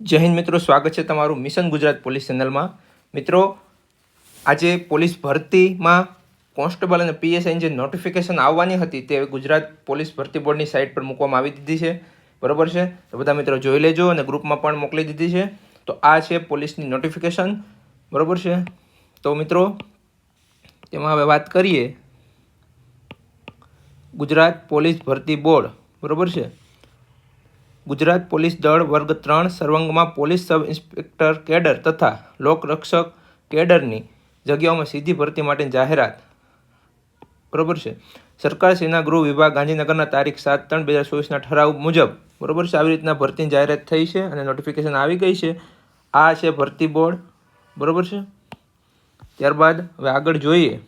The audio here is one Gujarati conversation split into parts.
જય હિન્દ મિત્રો, સ્વાગત છે તમારું મિશન ગુજરાત પોલીસ ચેનલમાં. મિત્રો, આજે પોલીસ ભરતીમાં કોન્સ્ટેબલ અને પીએસઆઈની જે નોટિફિકેશન આવવાની હતી તે ગુજરાત પોલીસ ભરતી બોર્ડની સાઇટ પર મૂકવામાં આવી દીધી છે. બરોબર છે? તો બધા મિત્રો જોઈ લેજો અને ગ્રુપમાં પણ મોકલી દીધી છે. તો આ છે પોલીસની નોટિફિકેશન બરાબર છે? તો મિત્રો, તેમાં હવે વાત કરીએ. ગુજરાત પોલીસ ભરતી બોર્ડ. બરાબર છે? ગુજરાત પોલીસ દળ વર્ગ ત્રણ સર્વંગમાં પોલીસ સબ ઇન્સ્પેક્ટર કેડર તથા લોકરક્ષક કેડરની જગ્યાઓમાં સીધી ભરતી માટેની જાહેરાત. બરોબર છે. સરકાર સેના ગૃહ વિભાગ ગાંધીનગરના તારીખ સાત ત્રણ બે હજાર ચોવીસના ઠરાવ મુજબ, બરોબર છે, આવી રીતના ભરતીની જાહેરાત થઈ છે અને નોટિફિકેશન આવી ગઈ છે. આ છે ભરતી બોર્ડ. બરોબર છે. ત્યારબાદ હવે આગળ જોઈએ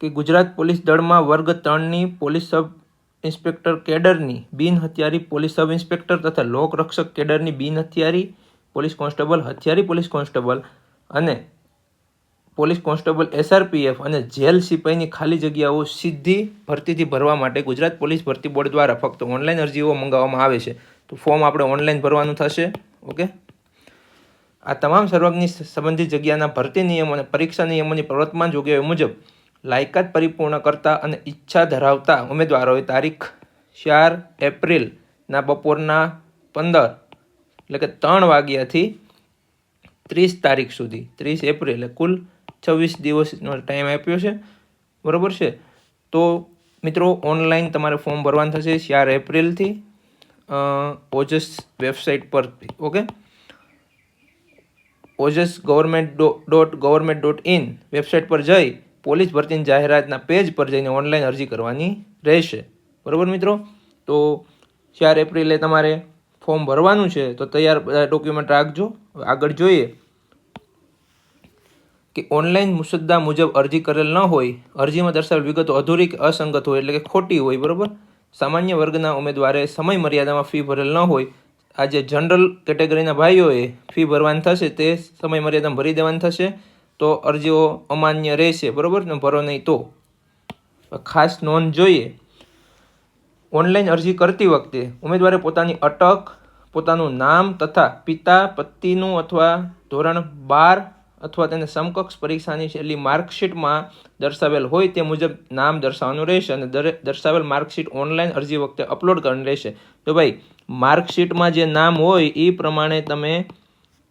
કે ગુજરાત પોલીસ દળમાં વર્ગ ત્રણની પોલીસ સબ ઇન્સ્પેક્ટર કેડરની બિન હથિયારી પોલીસ સબ ઇન્સ્પેક્ટર તથા લોકરક્ષક કેડરની બિન હથિયારી પોલીસ કોન્સ્ટેબલ, હથિયારી પોલીસ કોન્સ્ટેબલ અને પોલીસ કોન્સ્ટેબલ એસઆરપીએફ અને જેલ સિપાહીની ખાલી જગ્યાઓ સીધી ભરતીથી ભરવા માટે ગુજરાત પોલીસ ભરતી બોર્ડ દ્વારા ફક્ત ઓનલાઈન અરજીઓ મંગાવવામાં આવે છે. તો ફોર્મ આપણે ઓનલાઈન ભરવાનું થશે, ઓકે? આ તમામ સર્વજ્ઞ સંબંધિત જગ્યાના ભરતી નિયમો અને પરીક્ષા નિયમોની પ્રવર્તમાન જોગવાઈઓ મુજબ લાયકાત પરિપૂર્ણ કરતા અને ઈચ્છા ધરાવતા ઉમેદવારોએ તારીખ ચાર એપ્રિલના બપોરના પંદર એટલે કે ત્રણ વાગ્યાથી ત્રીસ તારીખ સુધી, ત્રીસ એપ્રિલ કુલ છવ્વીસ દિવસનો ટાઈમ આપ્યો છે. બરાબર છે? તો મિત્રો ઓનલાઈન તમારે ફોર્મ ભરવાનું થશે ચાર એપ્રિલથી ઓજસ વેબસાઇટ પરથી okay Ojas government dot government dot in website પર જઈ પોલીસ ભરતીની જાહેરાતના પેજ પર જઈને ઓનલાઈન અરજી કરવાની રહેશે. બરાબર મિત્રો? તો ચાર એપ્રિલે તમારે ફોર્મ ભરવાનું છે, તો તૈયાર બધા ડોક્યુમેન્ટ રાખજો. આગળ જોઈએ કે ઓનલાઈન મુસદ્દા મુજબ અરજી કરેલ ન હોય, અરજીમાં દર્શાવેલ વિગતો અધૂરી કે અસંગત હોય એટલે કે ખોટી હોય, બરાબર? સામાન્ય વર્ગના ઉમેદવારે સમય મર્યાદામાં ફી ભરેલ ન હોય. આ જે જનરલ કેટેગરીના ભાઈઓએ ફી ભરવાની થશે, તે સમય મર્યાદામાં ભરી દેવાની થશે. તો અરજીઓ અમાન્ય રહેશે, બરાબર ને? ભરો નહીં તો. ખાસ નોંધ જોઈએ. ઓનલાઈન અરજી કરતી વખતે ઉમેદવારે પોતાની અટક, પોતાનું નામ તથા પિતા પતિનું અથવા ધોરણ બાર અથવા તેને સમકક્ષ પરીક્ષાની છેલ્લી માર્કશીટમાં દર્શાવેલ હોય તે મુજબ નામ દર્શાવવાનું રહેશે અને દરે, દર્શાવેલ માર્કશીટ ઓનલાઈન અરજી વખતે અપલોડ કરવાની રહેશે. તો ભાઈ, માર્કશીટમાં જે નામ હોય એ પ્રમાણે તમે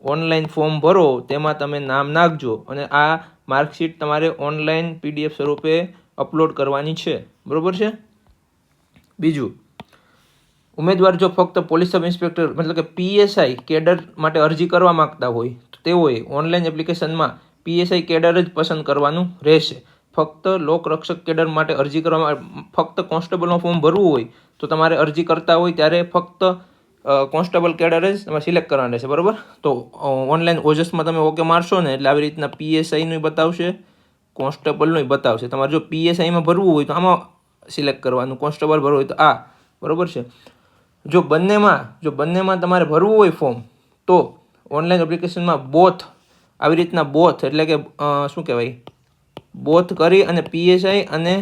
ઓનલાઈન ફોર્મ ભરો, તેમાં તમે નામ નાખજો અને આ માર્કશીટ તમારે ઓનલાઈન પીડીએફ સ્વરૂપે અપલોડ કરવાની છે. બરાબર છે? બીજું, ઉમેદવાર જો ફક્ત પોલીસ સબ ઇન્સ્પેક્ટર મતલબ કે પીએસઆઈ કેડર માટે અરજી કરવા માંગતા હોય, તો તેઓએ ઓનલાઈન એપ્લિકેશનમાં પીએસઆઈ કેડર જ પસંદ કરવાનું રહેશે. ફક્ત લોકરક્ષક કેડર માટે અરજી કરવા ફક્ત કોન્સ્ટેબલનું ફોર્મ ભરવું હોય, તો તમારે અરજી કરતા હોય ત્યારે ફક્ત કોન્સ્ટેબલ કેડર જ તમારે સિલેક્ટ કરવાનું રહેશે બરાબર? તો ઓનલાઈન ઓજસમાં તમે ઓકે મારશો ને, એટલે આવી રીતના પીએસઆઈનું બતાવશે કોન્સ્ટેબલનું બતાવશે. તમારે જો પીએસઆઈમાં ભરવું હોય તો આમાં સિલેક્ટ કરવાનું, કોન્સ્ટેબલ ભરવું હોય તો આ, બરાબર છે? જો બંનેમાં જો બંનેમાં તમારે ભરવું હોય ફોર્મ તો ઓનલાઈન એપ્લિકેશનમાં બોથ આવી રીતના બોથ એટલે કે શું કહેવાય? બોથ કરી અને પીએસઆઈ અને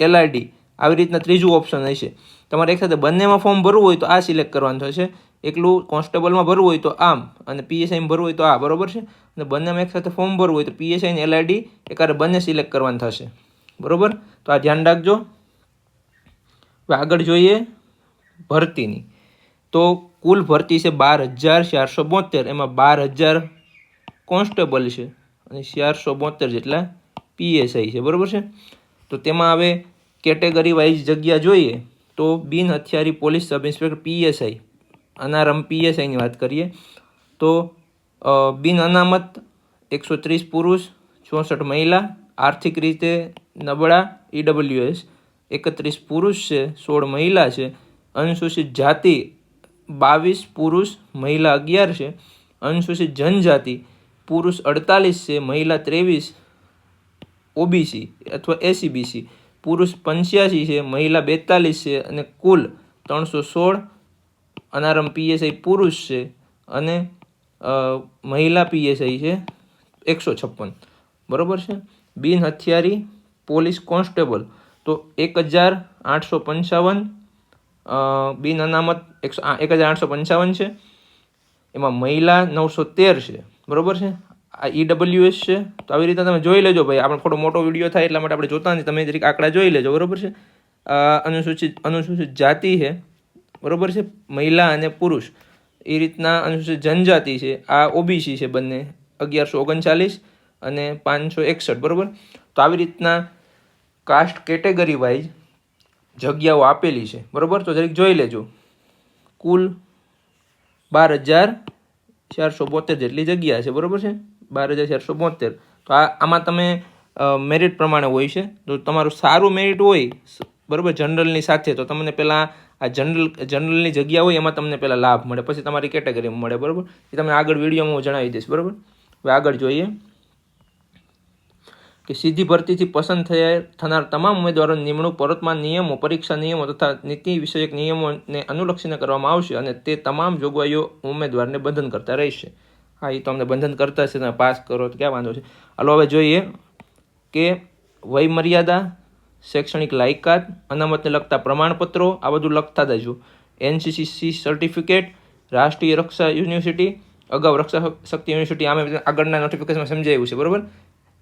એલઆરડી આવી રીતના ત્રીજું ઓપ્શન હશે. તમારે એક સાથે બંનેમાં ફોર્મ ભરવું હોય તો આ સિલેક્ટ કરવાનું થશે. એકલું કોન્સ્ટેબલમાં ભરવું હોય તો આમ અને પીએસઆઈમાં ભરવું હોય તો આ, બરોબર છે? અને બંનેમાં એક સાથે ફોર્મ ભરવું હોય તો પીએસઆઈ અને એલઆઈડી એકારે બંને સિલેક્ટ કરવાનું થશે. બરોબર? તો આ ધ્યાન રાખજો. હવે આગળ જોઈએ ભરતીની. તો કુલ ભરતી છે બાર હજાર ચારસો બોતેર એમાં બાર હજાર કોન્સ્ટેબલ છે અને ચારસો બોતેર જેટલા પીએસઆઈ છે. બરાબર છે? તો તેમાં હવે કેટેગરી વાઇઝ જગ્યા જોઈએ. તો બિન હથિયારી પોલીસ સબ ઇન્સ્પેક્ટર પીએસઆઈ અનારમ પીએસઆઈની વાત કરીએ. તો બિન અનામત એકસો ત્રીસ પુરુષ, ચોસઠ મહિલા, આર્થિક રીતે નબળા ઈડબ્લ્યુએસ એકત્રીસ પુરુષ છે, સોળ મહિલા છે, અનુસૂચિત જાતિ, બાવીસ પુરુષ, મહિલા અગિયાર છે, અનુસૂચિત જનજાતિ, પુરુષ અડતાલીસ છે, મહિલા ત્રેવીસ, ઓબીસી અથવા એસીબીસી પુરુષ પંચ્યાસી છે, મહિલા બેતાલીસ છે અને કુલ ત્રણસો સોળ અનારમ પીએસઆઈ પુરુષ છે અને મહિલા પીએસઆઈ છે એકસો છપ્પન. બરાબર છે? બિન હથિયારી પોલીસ કોન્સ્ટેબલ. તો એક હજાર આઠસો પંચાવન બિન અનામત એકસો એક હજાર આઠસો પંચાવન છે. એમાં મહિલા નવસો તેર છે. બરોબર છે? આ ઈડબ્લ્યુએસ છે, તો આવી રીતે તમે જોઈ લેજો ભાઈ. આપણે થોડો મોટો વીડિયો થાય એટલા માટે આપણે જોતા નથી. તમે જરીક આંકડા જોઈ લેજો, બરોબર છે? અનુસૂચિત અનુસૂચિત જાતિ છે, બરોબર છે? મહિલા અને પુરુષ. એ રીતના અનુસૂચિત જનજાતિ છે. આ ઓબીસી છે બંને. અગિયારસો ઓગણચાલીસ અને પાંચસો એકસઠ, બરોબર? તો આવી રીતના કાસ્ટ કેટેગરી વાઇઝ જગ્યાઓ આપેલી છે, બરોબર? તો જરીક જોઈ લેજો. કુલ બાર હજાર ચારસો બોતેર જેટલી જગ્યા છે, બરોબર છે? બાર હજાર ચારસો બોતેર. તો આ, આમાં તમે મેરિટ પ્રમાણે હોય છે. તો તમારું સારું મેરિટ હોય બરાબર, જનરલની સાથે, તો તમને પહેલાં આ જનરલ, જનરલની જગ્યા હોય, એમાં તમને પહેલાં લાભ મળે. પછી તમારી કેટેગરીમાં મળે, બરાબર? એ તમને આગળ વિડીયોમાં હું જણાવી દઈશ, બરાબર? હવે આગળ જોઈએ કે સીધી ભરતીથી પસંદ થયા, થનાર તમામ ઉમેદવારોની નિમણૂક પરતમાં નિયમો, પરીક્ષા નિયમો તથા નીતિ વિષયક નિયમોને અનુલક્ષીને કરવામાં આવશે અને તે તમામ જોગવાઈઓ ઉમેદવારને બંધન કરતા રહેશે. હા એ તો અમને બંધન કરતા છે તમે પાસ કરો તો ક્યાં વાંધો છે? હાલો, હવે જોઈએ કે વય મર્યાદા શૈક્ષણિક લાયકાત, અનામતને લગતા પ્રમાણપત્રો, આ બધું લખતા જજો એનસીસીસી સર્ટિફિકેટ રાષ્ટ્રીય રક્ષા યુનિવર્સિટી, અગાઉ રક્ષા શક્તિ યુનિવર્સિટી, આમે આગળના નોટિફિકેશનમાં સમજાવ્યું છે, બરાબર?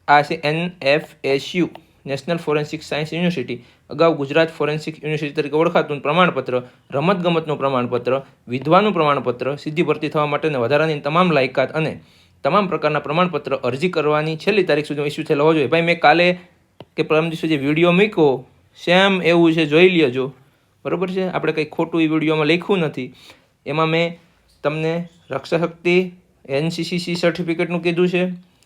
આ છે N F S U national forensic science university, અગાઉ ગુજરાત ફોરેન્સિક યુનિવર્સિટી તરીકે ઓળખાતું પ્રમાણપત્ર, રમતગમતનું પ્રમાણપત્ર વિધવાનું પ્રમાણપત્ર સીધી ભરતી થવા માટેના વધારાની તમામ લાયકાત અને તમામ પ્રકારના પ્રમાણપત્ર અરજી કરવાની છેલ્લી તારીખ સુધી ઇસ્યુ થયેલા હોવો જોઈએ. ભાઈ, મેં કાલે કે પરમ દિવસે જે વીડિયો મૂક્યો, સેમ એવું છે, જોઈ લેજો. બરાબર છે? આપણે કંઈ ખોટું એ વિડીયોમાં લખ્યું નથી. એમાં મેં તમને રક્ષા શક્તિ એનસીસીસી સર્ટિફિકેટનું કીધું છે,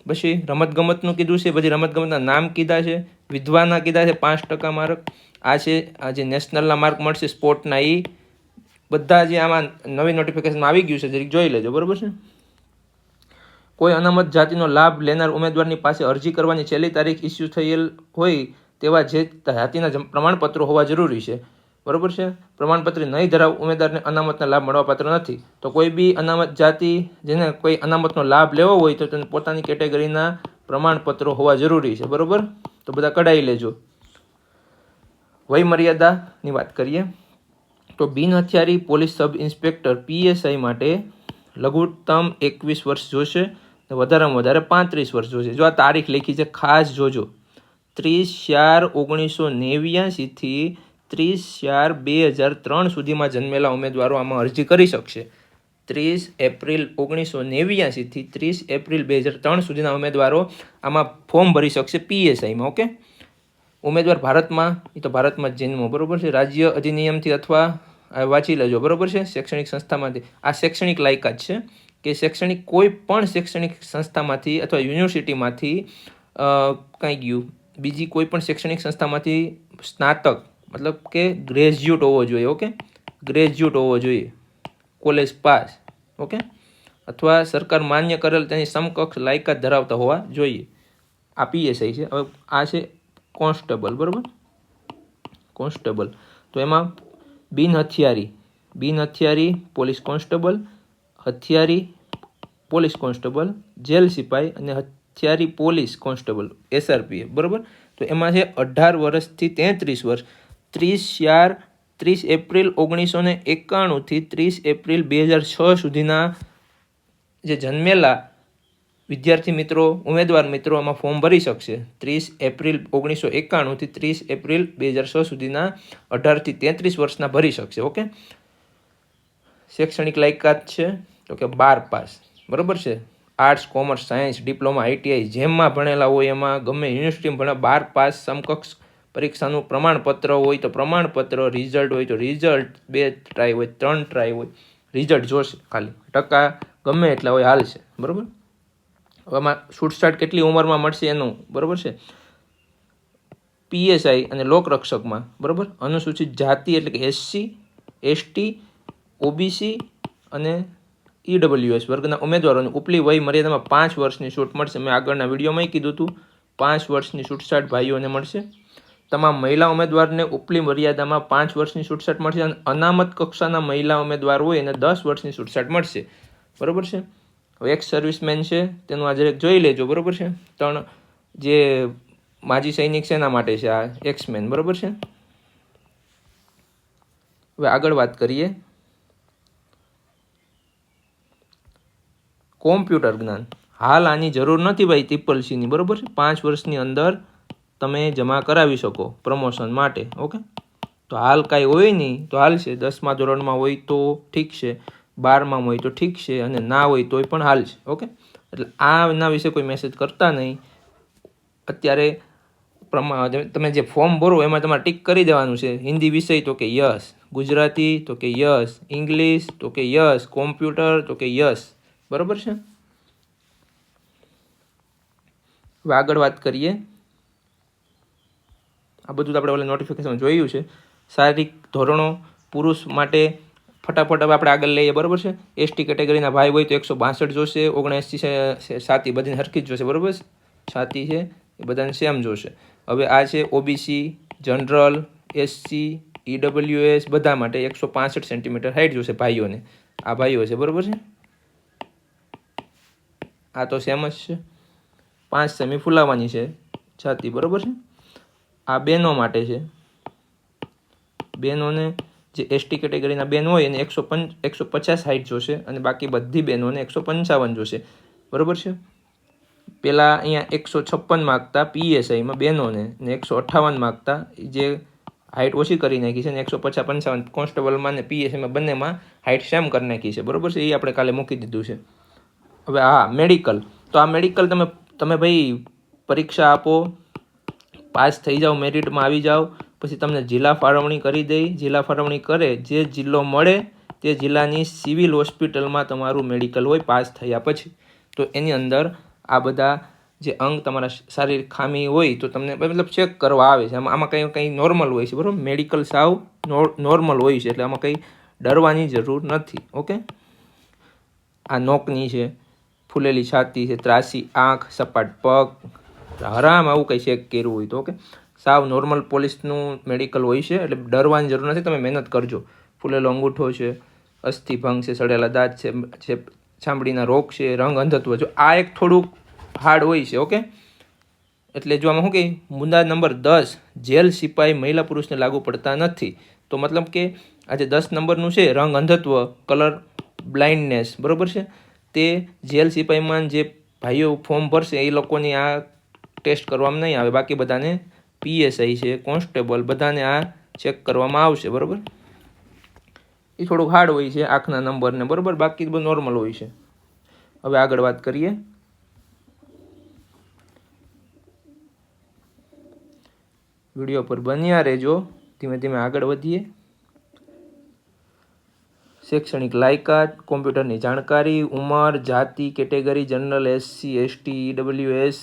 પછી રમતગમતનું કીધું છે બધી રમતગમતના નામ કીધા છે વિધવાના કીધા છે, પાંચ ટકા માર્ક. આ છે, આ જે નેશનલના માર્ક મળશે સ્પોર્ટના એ બધા જે આમાં નવી નોટિફિકેશન આવી ગયું છે, જરીક જોઈ લેજો, બરોબર છે? કોઈ અનામત જાતિનો લાભ લેનાર ઉમેદવારની પાસે અરજી કરવાની છેલ્લી તારીખ ઇસ્યુ થયેલ હોય તેવા જે જાતિના પ્રમાણપત્રો હોવા જરૂરી છે. બરાબર છે? પ્રમાણપત્ર નહીં ધરાવ ઉમેદવારને અનામતના લાભ મળવાપાત્ર નથી. તો કોઈ બી અનામત જાતિ જેને કોઈ અનામતનો લાભ લેવો હોય તો તેને પોતાની કેટેગરીના પ્રમાણપત્રો હોવા જરૂરી છે, બરોબર? તો બધા કઢાઈ લેજો. વય મર્યાદાની વાત કરીએ, તો બિન હથિયારી પોલીસ સબ ઇન્સ્પેક્ટર પીએસઆઈ માટે લઘુત્તમ એકવીસ વર્ષ જોશે વધારેમાં વધારે પાંત્રીસ વર્ષ જોશે. જો આ તારીખ લખી છે, ખાસ જોજો. ત્રીસ ચાર ઓગણીસો નેવ્યાસીથી ત્રીસ ચાર બે હજાર ત્રણ સુધીમાં જન્મેલા ઉમેદવારો આમાં અરજી કરી શકશે. ત્રીસ એપ્રિલ ઓગણીસો નેવ્યાસીથી ત્રીસ એપ્રિલ બે હજાર ત્રણ સુધીના ઉમેદવારો આમાં ફોર્મ ભરી શકશે પીએસઆઈમાં ઓકે? ઉમેદવાર ભારતમાં, એ તો ભારતમાં જ જન્મો, બરાબર છે? રાજ્ય અધિનિયમથી અથવા વાંચી લેજો, બરાબર છે? શૈક્ષણિક સંસ્થામાંથી. આ શૈક્ષણિક લાયકાત છે કે શૈક્ષણિક કોઈ પણ શૈક્ષણિક સંસ્થામાંથી અથવા યુનિવર્સિટીમાંથી કાંઈ ગયું, બીજી કોઈ પણ શૈક્ષણિક સંસ્થામાંથી સ્નાતક, મતલબ કે ગ્રેજ્યુએટ હોવો જોઈએ, ઓકે? ગ્રેજ્યુએટ હોવો જોઈએ. College pass, okay? અથવા સરકાર માન્ય કરેલ તેની સમકક્ષ લાયકાત ધરાવતા હોવા જોઈએ. આ પીએસઆઈ છે. હવે આ છે કોન્સ્ટેબલ, બરાબર? કોન્સ્ટેબલ. તો એમાં બિન હથિયારી બિન હથિયારી પોલીસ કોન્સ્ટેબલ, હથિયારી પોલીસ કોન્સ્ટેબલ, જેલ સિપાઈ અને હથિયારી પોલીસ કોન્સ્ટેબલ એસઆરપીએફ બરાબર? તો એમાં છે અઢાર વર્ષથી તેત્રીસ વર્ષ, ત્રીસ ચાર ત્રીસ એપ્રિલ ઓગણીસો ને એકાણુંથી ત્રીસ એપ્રિલ બે હજાર છ સુધીના જે જન્મેલા વિદ્યાર્થી મિત્રો, ઉમેદવાર મિત્રો આમાં ફોર્મ ભરી શકશે. ત્રીસ એપ્રિલ ઓગણીસો એકાણુંથી ત્રીસ એપ્રિલ બે હજાર છ સુધીના અઢારથી તેત્રીસ વર્ષના ભરી શકશે, ઓકે? શૈક્ષણિક લાયકાત છે, તો કે બાર પાસ, બરાબર છે? Arts, commerce, science, diploma, ITI, જેમમાં ભણેલા હોય એમાં ગમે યુનિવર્સિટીમાં ભણે બાર પાસ સમકક્ષ પરીક્ષાનું પ્રમાણપત્ર હોય તો પ્રમાણપત્ર રિઝલ્ટ હોય તો રિઝલ્ટ બે ટ્રાય હોય, ત્રણ ટ્રાય હોય રિઝલ્ટ જોશે ખાલી. ટકા ગમે એટલા હોય હાલશે. બરાબર? આમાં છૂટછાટ કેટલી ઉંમરમાં મળશે એનું? બરાબર છે? પીએસઆઈ અને લોકરક્ષકમાં બરાબર? અનુસૂચિત જાતિ એટલે કે એસસી એસટી ઓબીસી અને ઈડબ્લ્યુએસ વર્ગના ઉમેદવારોને ઉપલી વય મર્યાદામાં પાંચ વર્ષની છૂટ મળશે. મેં આગળના વિડીયોમાં કીધું હતું. પાંચ વર્ષની છૂટછાટ ભાઈઓને મળશે. તમામ મહિલા ઉમેદવારને ઉપલી મર્યાદામાં પાંચ વર્ષની છૂટછાટ મળશે અને અનામત કક્ષાના મહિલા ઉમેદવાર હોય એને દસ વર્ષની છૂટછાટ મળશે. બરાબર છે? હવે એક સર્વિસમેન છે, તેનું આજે જોઈ લેજો, બરાબર છે? ત્રણ જે માજી સૈનિક છે એના માટે છે આ એક્સમેન બરાબર છે? હવે આગળ વાત કરીએ. કોમ્પ્યુટર જ્ઞાન. હાલ આની જરૂર નથી ભાઈ ટ્રિપલ સીની બરોબર છે? પાંચ વર્ષની અંદર તમે જમા કરાવી શકો પ્રમોશન માટે, ઓકે? તો હાલ કાંઈ હોય નહીં, તો હાલશે દસમા ધોરણમાં હોય તો ઠીક છે. બારમાં હોય તો ઠીક છે અને ના હોય તોય પણ હાલશે ઓકે? એટલે આના વિશે કોઈ મેસેજ કરતા નહીં. અત્યારે પ્રમાણ તમે જે ફોર્મ ભરો એમાં તમારે ટીક કરી દેવાનું છે. હિન્દી વિષય તો કે યસ, ગુજરાતી તો કે યસ, ઇંગ્લિશ તો કે યસ, કોમ્પ્યુટર તો કે યસ. બરાબર છે? આગળ વાત કરીએ. આ બધું આપણે ઓલા નોટિફિકેશન જોયું છે. શારીરિક ધોરણો, પુરુષ માટે ફટાફટ હવે આપણે આગળ લઈએ, બરાબર છે? એસટી કેટેગરીના ભાઈ હોય તો એકસો બાસઠ જોશે, ઓગણએંસી છે સાતી બધીને હરખી જ જોશે, બરાબર છાતી છે, એ બધાને સેમ જોશે. હવે આ છે ઓબીસી જનરલ એસસી ઈડબ્લ્યુએસ બધા માટે એકસો પાસઠ સેન્ટીમીટર હાઇટ જોશે ભાઈઓને. આ ભાઈઓ છે, બરાબર છે? આ તો સેમ જ છે. પાંચ સેમી ફૂલાવવાની છે, છાતી, બરાબર છે? આ બેનો માટે છે. બહેનોને જે એસટી કેટેગરીના બેન હોય એને એકસો પંચ, એકસો પચાસ હાઇટ જોશે અને બાકી બધી બહેનોને એકસો પંચાવન જોશે. બરાબર છે? પહેલાં અહીંયા એકસો છપ્પન માગતા પીએસઆઈમાં બહેનોને ને એકસો અઠ્ઠાવન માગતા જે હાઇટ ઓછી કરી નાખી છે ને એકસો પચાસ, પંચાવન કોન્સ્ટેબલમાં ને પીએસઆઈમાં બંનેમાં હાઇટ સેમ કરી નાખી છે. બરાબર છે? એ આપણે કાલે મૂકી દીધું છે. હવે હા મેડિકલ તો આ મેડિકલ તમે તમે ભાઈ પરીક્ષા આપો પાસ થઈ જાઓ મેરિટમાં આવી જાઓ, પછી તમને જિલ્લા ફાળવણી કરી દઈ. જિલ્લા ફાળવણી કરે, જે જિલ્લો મળે તે જિલ્લાની સિવિલ હોસ્પિટલમાં તમારું મેડિકલ હોય, પાસ થયા પછી. તો એની અંદર આ બધા જે અંગ તમારા શારીરિક ખામી હોય તો તમને મતલબ ચેક કરવા આવે છે. આમાં કંઈ કંઈ નોર્મલ હોય છે, બરાબર? મેડિકલ સાવ નોર્મલ હોય છે, એટલે આમાં કંઈ ડરવાની જરૂર નથી, ઓકે? આ નોકની છે, ફૂલેલી છાતી છે, ત્રાસી આંખ, સપાટ પગ હરામ આવું કંઈ શેક કર્યું હોય તો, ઓકે? સાવ નોર્મલ પોલીસનું મેડિકલ હોય છે, એટલે ડરવાની જરૂર નથી, તમે મહેનત કરજો. ફૂલેલો અંગૂઠો છે અસ્થિભંગ છે, સડેલા દાંત છે ચામડીના રોગ છે, રંગ અંધત્વ જો આ એક થોડુંક હાર્ડ હોય છે, ઓકે? એટલે જો આમાં શું કે મુદ્દા નંબર દસ, જેલ સિપાઈ મહિલા પુરુષને લાગુ પડતા નથી. તો મતલબ કે આ જે દસ નંબરનું છે, રંગ અંધત્વ, કલર બ્લાઇન્ડનેસ, બરાબર છે? તે જેલ સિપાઈમાં જે ભાઈઓ ફોર્મ ભરશે, એ લોકોની આ ટેસ્ટ કરવામાં નહીં આવે. બાકી બધાને પીએસઆઈ છે, કોન્સ્ટેબલ, બધાને આ ચેક કરવામાં આવશે, બરાબર? એ થોડુંક હાર્ડ હોય છે આંખના નંબરને, બરાબર? બાકી બધું નોર્મલ હોય છે. હવે આગળ વાત કરીએ. વીડિયો પર બન્યા રહેજો. ધીમે ધીમે આગળ વધીએ. શૈક્ષણિક લાયકાત, કોમ્પ્યુટરની જાણકારી, ઉંમર, જાતિ, category, general, SC, ST, EWS,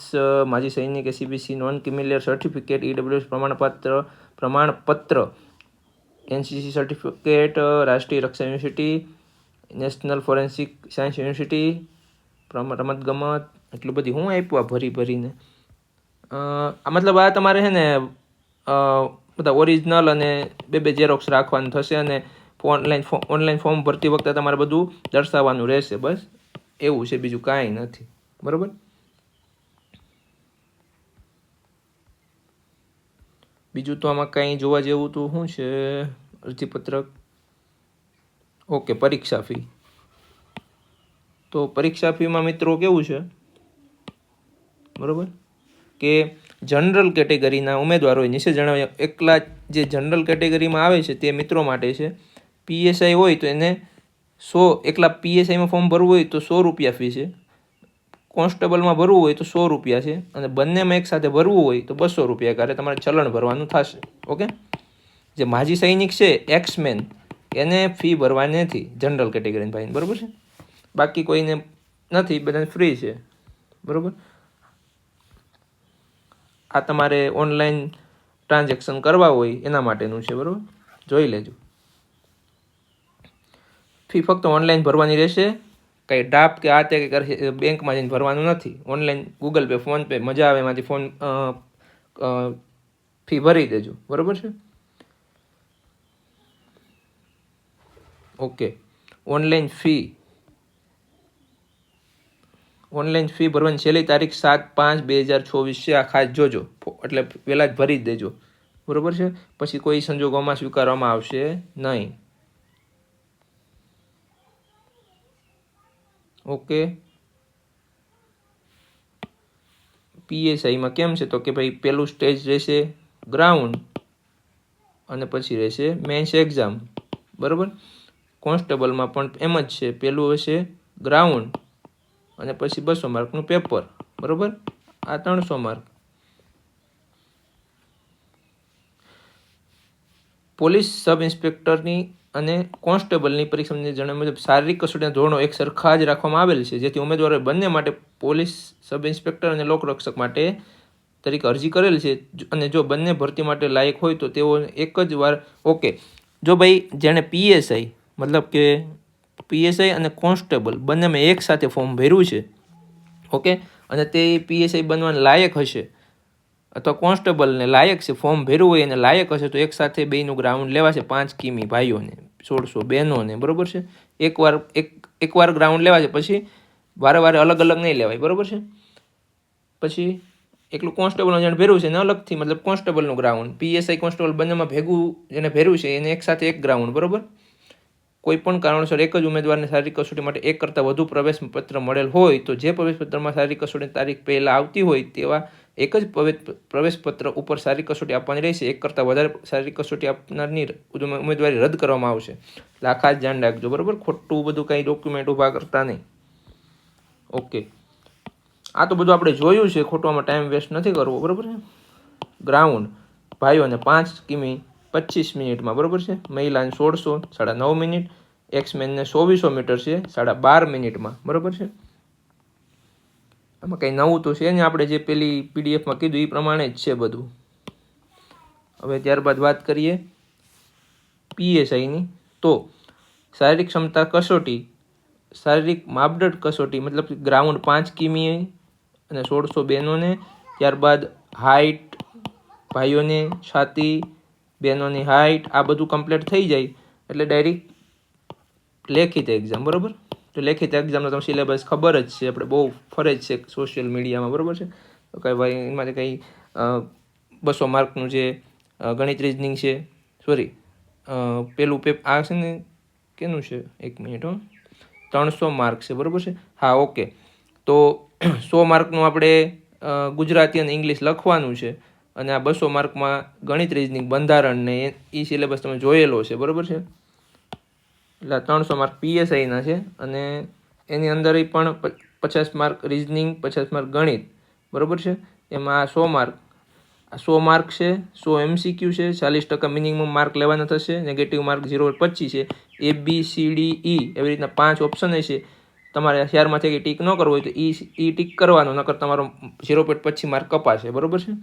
માજી સૈનિક ACBC non creamy layer certificate, EWS પ્રમાણપત્ર પ્રમાણપત્ર, એનસીસી સર્ટિફિકેટ, રાષ્ટ્રીય રક્ષા university, national forensic science university રમતગમત, એટલું બધી હું આપ્યું આ ભરી ભરીને. આ મતલબ આ તમારે છે ને બધા ઓરિજિનલ અને બે બે ઝેરોક્સ રાખવાનું થશે અને ઓનલાઈન ઓનલાઈન ફોર્મ ભરતી વખતે તમારે બધું દર્શાવવાનું રહેશે, બસ. એવું છે, બીજું કાંઈ નથી. બરાબર? બીજું તો આમાં કાંઈ જોવા જેવું તો શું છે? અરજીપત્રક. ઓકે, પરીક્ષા ફી. તો પરીક્ષા ફીમાં મિત્રો કેવું છે? બરાબર? કે જનરલ કેટેગરીના ઉમેદવારોએ નીચે જણાવ્યા, એકલા જે જનરલ કેટેગરીમાં આવે છે તે મિત્રો માટે છે. પીએસઆઈ હોય તો એને સો, એકલા પીએસઆઈમાં ફોર્મ ભરવું હોય તો સો રૂપિયા ફી છે. કોન્સ્ટેબલમાં ભરવું હોય તો સો રૂપિયા છે. અને બંનેમાં એકસાથે ભરવું હોય તો બસો રૂપિયા કરે. તમારે ચલણ ભરવાનું થશે. ઓકે? જે માજી સૈનિક છે એક્સમેન એને ફી ભરવાની નથી. જનરલ કેટેગરીની ભાઈને. બરાબર છે? બાકી કોઈને નથી. બધાને ફ્રી છે. બરાબર? આ તમારે ઓનલાઈન ટ્રાન્ઝેક્શન કરવા હોય એના માટેનું છે. બરાબર? જોઈ લેજો. ફી ફક્ત ઓનલાઈન ભરવાની રહેશે. કંઈ ડાપ કે આ તે કરશે બેંકમાં જઈને ભરવાનું નથી. Online Google pay phone pay મજા આવે એમાંથી ફોન ફી ભરી દેજો. બરાબર છે? Okay online fee online fee ભરવાની છેલ્લી તારીખ સાત પાંચ બે હજાર ચોવીસ છે. આ ખાસ જોજો. એટલે પહેલાં જ ભરી જ દેજો. બરાબર છે? પછી કોઈ સંજોગોમાં સ્વીકારવામાં આવશે નહીં. ઓકે. પીએસઆઈમાં કેમ છે? તો કે ભાઈ પહેલું સ્ટેજ રહેશે ગ્રાઉન્ડ અને પછી રહેશે મેન્સ એક્ઝામ. બરાબર? કોન્સ્ટેબલમાં પણ એમ જ છે. પહેલું હશે ગ્રાઉન્ડ અને પછી બસો માર્કનું પેપર. બરાબર? આ ત્રણસો માર્ક. પોલીસ સબ ઇન્સ્પેક્ટરની અને કોન્સ્ટેબલની પરીક્ષાની જણાવ્યા મુજબ, શારીરિક કસોટીના ધોરણો એક સરખા જ રાખવામાં આવેલ છે, જેથી ઉમેદવારોએ બંને માટે પોલીસ, સબ ઇન્સ્પેક્ટર અને લોકરક્ષક માટે તરીકે અરજી કરેલ છે. અને જો બંને ભરતી માટે લાયક હોય તો તેઓ એક જ વાર, ઓકે. જો ભાઈ, જેણે પીએસઆઈ, મતલબ કે પીએસઆઈ અને કોન્સ્ટેબલ બંનેમાં એક સાથે ફોર્મ ભર્યું છે, ઓકે, અને તે પીએસઆઈ બનવાના લાયક હશે અથવા કોન્સ્ટેબલને લાયક છે, ફોર્મ ભર્યું હોય અને લાયક હશે, તો એક સાથે બેનું ગ્રાઉન્ડ લેવાશે પાંચ કિમી ભાઈઓને, સોળસો બહેનોને, બરાબર છે? એકવાર, એક, એકવાર ગ્રાઉન્ડ લેવાશે, પછી વારે વારે અલગ અલગ નહીં લેવાય, બરાબર છે? પછી એકલું કોન્સ્ટેબલનું જેને ભેરું છે એને અલગથી, મતલબ કોન્સ્ટેબલનું ગ્રાઉન્ડ, પીએસઆઈ કોન્સ્ટેબલ બંનેમાં ભેગું જેને ભેરું છે, એને એક સાથે એક ગ્રાઉન્ડ, બરાબર? કોઈ પણ કારણોસર એક જ ઉમેદવારને શારીરિક કસોટી માટે એક કરતાં વધુ પ્રવેશપત્ર મળેલ હોય, તો જે પ્રવેશપત્રમાં શારીરિક કસોટીની તારીખ પહેલાં આવતી હોય તેવા એક જ પ્રવે- પ્રવેશ પત્ર ઉપર શારીરિક કસોટી આપવાની રહેશે. એક કરતાં વધારે શારીરિક કસોટી આપનારની ઉમેદવારી રદ કરવામાં આવશે. આ ખાસ ધ્યાન રાખજો, બરાબર? ખોટું બધું કંઈ ડોક્યુમેન્ટ ઊભા કરતા નહીં. ઓકે આ તો બધું આપણે જોયું છે. ખોટવામાં ટાઈમ વેસ્ટ નથી કરવો, બરાબર છે? ગ્રાઉન્ડ ભાઈઓને પાંચ કિમી પચીસ મિનિટમાં, બરાબર છે? મહિલાને સોળસો સાડા નવ મિનિટ એક્સમેનને ચોવીસો મીટર છે સાડા બાર મિનિટમાં, બરાબર છે? આમાં કંઈ નવું તો છે ને આપણે જે પેલી પીડીએફમાં કીધું એ પ્રમાણે જ છે બધું. હવે ત્યારબાદ વાત કરીએ પીએસઆઈની તો શારીરિક ક્ષમતા કસોટી, શારીરિક માપદંડ કસોટી, મતલબ ગ્રાઉન્ડ પાંચ કિમી અને સોળસો બહેનોને ત્યારબાદ હાઇટ ભાઈઓને છાતી બહેનોની હાઇટ આ બધું કમ્પ્લીટ થઈ જાય. એટલે ડાયરેક્ટ લેખિત એક્ઝામ બરાબર? તો લેખિત એક્ઝામનો તમને સિલેબસ ખબર જ છે, આપણે બહુ ફરજ છે સોશિયલ મીડિયામાં બરાબર છે? તો કંઈ ભાઈ જે કંઈ બસો માર્કનું જે ગણિત રિઝનિંગ છે સોરી પેલું પેપ આ છે ને, કેનું છે? એક મિનિટ હો. ત્રણસો માર્ક છે, બરાબર છે? હા ઓકે તો સો માર્કનું આપણે ગુજરાતી અને ઇંગ્લિશ લખવાનું છે અને આ બસો માર્કમાં ગણિત રિઝનિંગ બંધારણ ને એ સિલેબસ તમે જોયેલો છે, બરાબર છે? એટલે ત્રણસો માર્ક પીએસઆઈના છે અને એની અંદર પણ પચાસ માર્ક રિઝનિંગ પચાસ માર્ક ગણિત, બરાબર છે? એમાં સો માર્ક સો માર્ક છે, સો એમસીક્યુ છે, ચાલીસ ટકા મિનિમમ માર્ક લેવાના થશે નેગેટિવ માર્ક ઝીરો પચીસ છે એ બી સી ડી ઈ એવી રીતના પાંચ ઓપ્શન છે તમારે શેરમાંથી કંઈ ટીક ન કરવો હોય તો ઈ ઈ ટીક કરવાનો, નકર તમારો ઝીરો પોઈન્ટ પચીસ માર્ક કપાશે, બરાબર છે?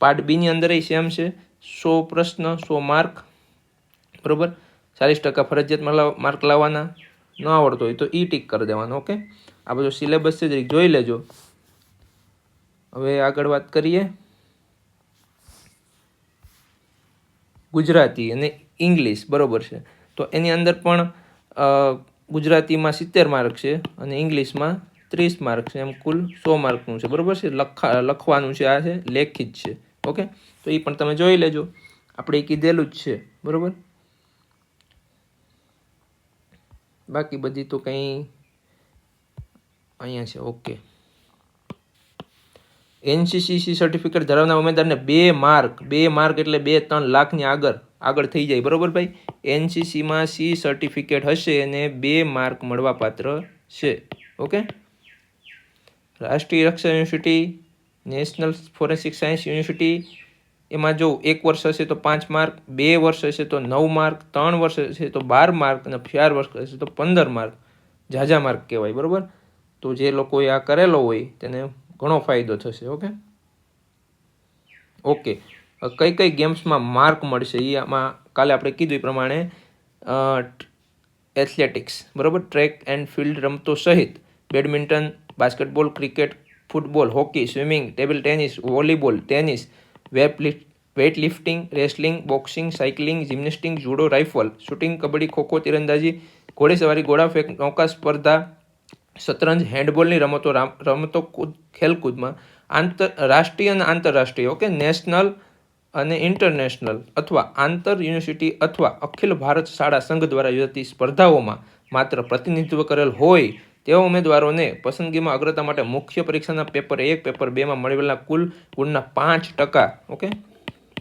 પાર્ટ બીની અંદર સેમ છે, સો પ્રશ્ન, સો માર્ક બરોબર? ચાલીસ ટકા ફરજિયાત માર્ક લાવવાના ન આવડતો હોય તો ઈ ટીક કરી દેવાનો, ઓકે? આ બધું સિલેબસ છે, જરીક જોઈ લેજો. હવે આગળ વાત કરીએ. ગુજરાતી અને ઇંગ્લિશ, બરોબર છે? તો એની અંદર પણ ગુજરાતીમાં સિત્તેર માર્ક છે અને ઇંગ્લિશમાં ત્રીસ માર્ક છે, એમ કુલ સો માર્કનું છે, બરાબર છે? લખા લખવાનું છે, આ છે લેખિત છે, ઓકે? તો એ પણ તમે જોઈ લેજો. આપણે એ કીધેલું જ છે, બરોબર? બાકી બધી તો કંઈ અહીંયા છે, ઓકે. એનસીસીસી સર્ટિફિકેટ ધરાવનાર ઉમેદવારને બે માર્ક બે માર્ક એટલે બે ત્રણ લાખની આગળ આગળ થઈ જાય. બરાબર ભાઈ? એનસીસીમાં સી સર્ટિફિકેટ હશે અને બે માર્ક મળવાપાત્ર છે. Okay? Rashtriya Raksha university, national forensic science university એમાં જો એક વર્ષ હશે તો પાંચ માર્ક, બે વર્ષ હશે તો નવ માર્ક, ત્રણ વર્ષ હશે તો બાર માર્ક અને ચાર વર્ષ હશે તો પંદર માર્ક. ઝાઝા માર્ક કહેવાય, બરાબર? તો જે લોકોએ આ કરેલો હોય તેને ઘણો ફાયદો થશે, ઓકે? ઓકે. કઈ કઈ ગેમ્સમાં માર્ક મળશે? એ આમાં કાલે આપણે કીધું એ પ્રમાણે એથ્લેટિક્સ, બરાબર? ટ્રેક એન્ડ ફિલ્ડ રમતો સહિત, badminton, basketball, cricket, football, hockey, swimming, table tennis, volleyball, tennis lift weight lifting wrestling, boxing, cycling gymnastic judo, rifle, shooting, kabaddi, kho kho, તીરંદાજી, ઘોડેસવારી, ઘોડાફેંક, નૌકા સ્પર્ધા, શતરંજ, હેન્ડબોલની રમતો, રામ- રમતો કૂદ, ખેલકૂદમાં, આંતર, રાષ્ટ્રીય અને આંતરરાષ્ટ્રીય, ઓકે, નેશનલ અને ઇન્ટરનેશનલ અથવા આંતર યુનિવર્સિટી અથવા અખિલ ભારત શાળા સંઘ દ્વારા યોજાતી સ્પર્ધાઓમાં માત્ર પ્રતિનિધિત્વ કરેલ હોય તેવા ઉમેદવારોને પસંદગીમાં અગ્રતા માટે મુખ્ય પરીક્ષાના પેપર એક, પેપર બેમાં મળેલા કુલ ગુણના પાંચ ટકા, ઓકે?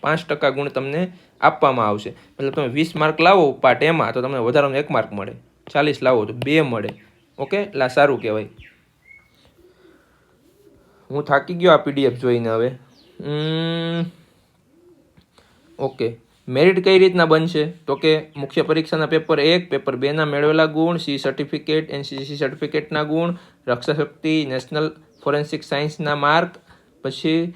પાંચ ટકા ગુણ તમને આપવામાં આવશે. મતલબ તમે વીસ માર્ક લાવો પાર્ટ એમાં, તો તમને વધારાનો એક માર્ક મળે. ચાલીસ લાવો તો બે મળે, ઓકે? એટલે સારું કહેવાય. હું થાકી ગયો આ પીડીએફ જોઈને હવે. ઓકે. મેરિટ કઈ રીતના બનશે? તો કે મુખ્ય પરીક્ષાના પેપર એક, પેપર બેના મેળવેલા ગુણ સી સર્ટિફિકેટ એનસીસી સર્ટિફિકેટના ગુણ, રક્ષાશક્તિ નેશનલ ફોરેન્સિક સાયન્સના માર્ક પછી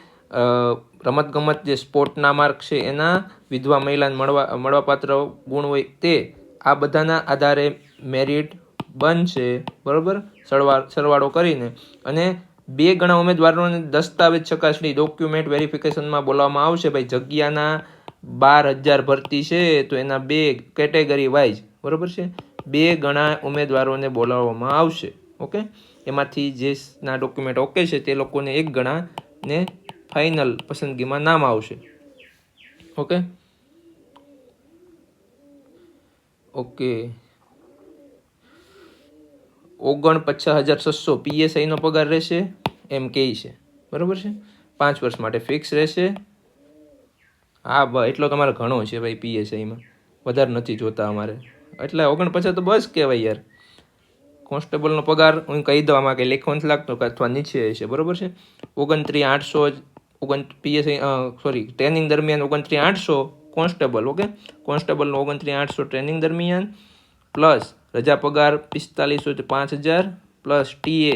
રમતગમત જે સ્પોર્ટના માર્ક છે એના, વિધવા મહિલાને મળવા, મળવાપાત્ર ગુણ હોય તે, આ બધાના આધારે મેરિટ બનશે. બરાબર? સરવા, સરવાળો કરીને. અને બે ગણા ઉમેદવારોને દસ્તાવેજ ચકાસણી ડોક્યુમેન્ટ વેરિફિકેશનમાં બોલાવવામાં આવશે. ભાઈ જગ્યાના બાર હજાર ભરતી છે, તો એના બે કેટેગરી વાઇઝ, બરાબર છે? બે ગણા ઉમેદવારોને બોલાવવામાં આવશે, ઓકે? એમાંથી જે ના ડોક્યુમેન્ટ ઓકે છે, તે લોકોને એક ગણાને ફાઇનલ પસંદગીમાં નામ આવશે, ઓકે? ઓકે. ઓગણ પચાસ હજાર છસો પીએસઆઈનો પગાર રહેશે, એમ કહે છે, બરાબર છે? પાંચ વર્ષ માટે ફિક્સ રહેશે હા એટલો તમારે ઘણો છે ભાઈ પીએસઆઈમાં વધારે નથી જોતા અમારે. એટલે ઓગણપચાસ તો બસ કહેવાય યાર. કોન્સ્ટેબલનો પગાર, હું કહી દઉં આમાં કંઈ લેખો નથી લાગતો, કે અથવા નીચે છે બરાબર છે? ઓગણત્રીસ આઠસો ઓગણ પીએસઆઈ સોરી ટ્રેનિંગ દરમિયાન ઓગણત્રીસ આઠસો કોન્સ્ટેબલ, ઓકે? કોન્સ્ટેબલનો ઓગણત્રીસ આઠસો ટ્રેનિંગ દરમિયાન, પ્લસ રજા પગાર પિસ્તાલીસો પાંચ હજાર, પ્લસ ટીએ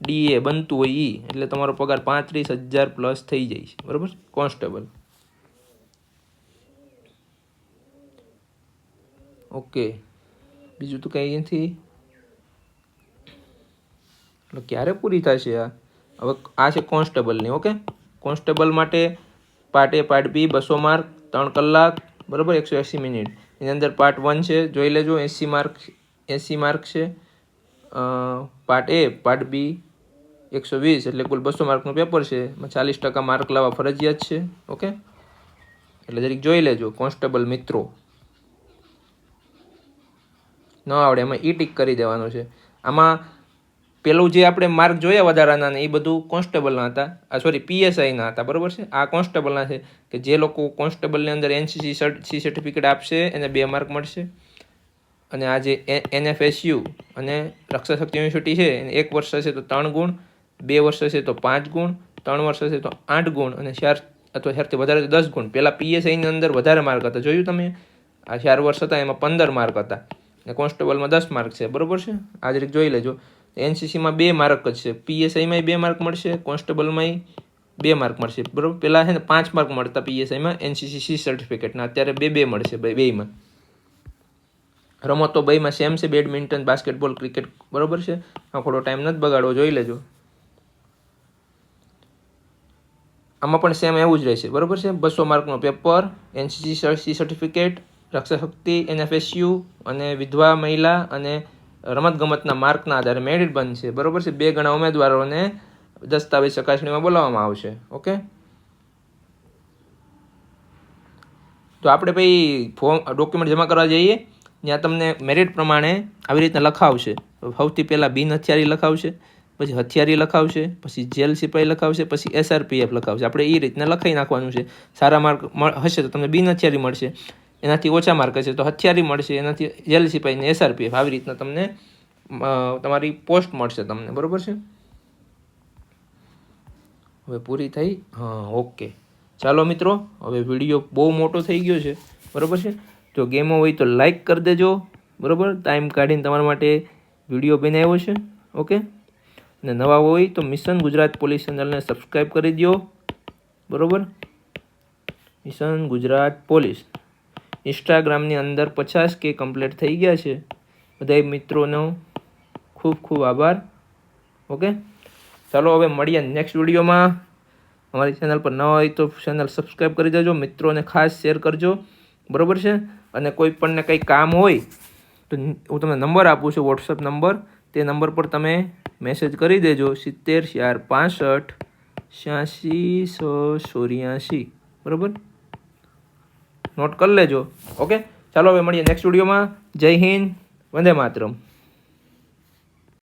ડીએ બનતું હોય ઈ, એટલે તમારો પગાર પાંત્રીસ હજાર પ્લસ થઈ જાય છે, બરાબર? કોન્સ્ટેબલ. ઓકે. બીજું તો કંઈ નથી. એટલે ક્યારે પૂરી થશે આ? હવે આ છે કોન્સ્ટેબલની, ઓકે? કોન્સ્ટેબલ માટે પાર્ટ એ, પાર્ટ બી, બસો માર્ક, ત્રણ કલાક, બરાબર? એકસો એંસી મિનિટ. એની અંદર પાર્ટ વન છે, જોઈ લેજો, એંસી માર્ક એંસી માર્ક છે. પાર્ટ એ, પાર્ટ બી, એકસો વીસ, એટલે કુલ બસો માર્કનું પેપર છે. એમાં ચાલીસ ટકા માર્ક લાવવા ફરજિયાત છે, ઓકે? એટલે જરીક જોઈ લેજો, કોન્સ્ટેબલ મિત્રો. ન આવડે, એમાં ઈ ટીક કરી દેવાનું છે. આમાં પેલું જે આપણે માર્ક જોયા વધારાના ને એ બધું કોન્સ્ટેબલના હતા. આ સોરી પીએસઆઈના હતા, બરાબર છે? આ કોન્સ્ટેબલના છે કે જે લોકો કોન્સ્ટેબલની અંદર એનસીસી સી સર્ટિફિકેટ આપશે, એને બે માર્ક મળશે. અને આ જે એનએફએસયુ અને રક્ષા શક્તિ યુનિવર્સિટી છે, એને એક વર્ષ હશે તો ત્રણ ગુણ, બે વર્ષ હશે તો પાંચ ગુણ, ત્રણ વર્ષ હશે તો આઠ ગુણ અને ચાર અથવા ચારથી વધારે તો દસ ગુણ. પહેલાં પીએસઆઈની અંદર વધારે માર્ક હતા. જોયું તમે? આ ચાર વર્ષ હતા, એમાં પંદર માર્ક હતા. ને કોન્સ્ટેબલમાં દસ માર્ક છે, બરોબર છે? આ જ જોઈ લેજો. એનસીસીમાં બે માર્ક જ છે. પીએસઆઈમાં બે માર્ક મળશે કોન્સ્ટેબલમાંય બે માર્ક મળશે. બરોબર? પહેલાં છે ને પાંચ માર્ક મળતા પીએસઆઈમાં એનસીસી સી સર્ટિફિકેટના અત્યારે બે બે મળશે બે બેમાં રમતો બેમાં સેમ છે બેડમિન્ટન બાસ્કેટબોલ ક્રિકેટ બરોબર છે? થોડો ટાઈમ નથી બગાડવો, જોઈ લેજો. આમાં પણ સેમ એવું જ રહેશે, બરોબર છે? બસો માર્કનો paper NCC C certificate Raksha Shakti NFSU અને વિધવા મહિલા અને રમતગમતના માર્કના આધારે મેરિટ બનશે બરોબર છે? બે ગણા ઉમેદવારોને દસ્તાવેજ ચકાસણીમાં બોલાવવામાં આવશે. ઓકે? તો આપણે ભાઈ ફોર્મ, ડોક્યુમેન્ટ જમા કરવા જઈએ, ત્યાં તમને મેરિટ પ્રમાણે આવી રીતના લખાવશે. સૌથી પહેલાં બિન હથિયારી લખાવશે, પછી હથિયારી લખાવશે, પછી જેલ સિપાઈ લખાવશે, પછી એસઆરપીએફ લખાવશે. આપણે એ રીતના લખાઈ નાખવાનું છે. સારા માર્ક હશે તો તમને બિન હથિયારી મળશે. એનાથી ઓછા માર્ક હશે તો હથિયારી મળશે, એનાથી જેલ સિપાઈ ને એસઆરપીએફ આવી રીતના તમને તમારી પોસ્ટ મળશે તમને. બરાબર છે? હવે પૂરી થઈ? હા, ઓકે. ચાલો મિત્રો, હવે વીડિયો બહુ મોટો થઈ ગયો છે. બરાબર છે? જો ગેમો હોય તો લાઈક કરી દેજો. બરાબર? ટાઈમ કાઢીને તમારા માટે વીડિયો બનાવ્યો છે. ઓકે? અને નવા હોય તો મિશન ગુજરાત પોલીસ ચેનલને સબસ્ક્રાઈબ કરી દો બરાબર? Mission Gujarat police. ઇન્સ્ટાગ્રામની અંદર પચાસ કે કમ્પ્લીટ થઈ ગયા છે. બધા મિત્રોનો ખૂબ ખૂબ આભાર. ઓકે? ચાલો હવે મળીએ નેક્સ્ટ વિડીયોમાં. અમારી ચેનલ પર ન હોય તો ચેનલ સબસ્ક્રાઈબ કરી દેજો. મિત્રોને ખાસ શેર કરજો. બરાબર છે? અને કોઈ પણને કંઈ કામ હોય તો હું તમને નંબર આપું છું વોટ્સઅપ નંબર. તે નંબર પર તમે મેસેજ કરી દેજો. સિત્તેર ચાર પાસઠ છ્યાસી સો ચોર્યાસી બરાબર? નોટ કરી લેજો. ઓકે? ચાલો હવે મળીએ નેક્સ્ટ વિડીયોમાં જય હિન્દ. વંદે માતરમ.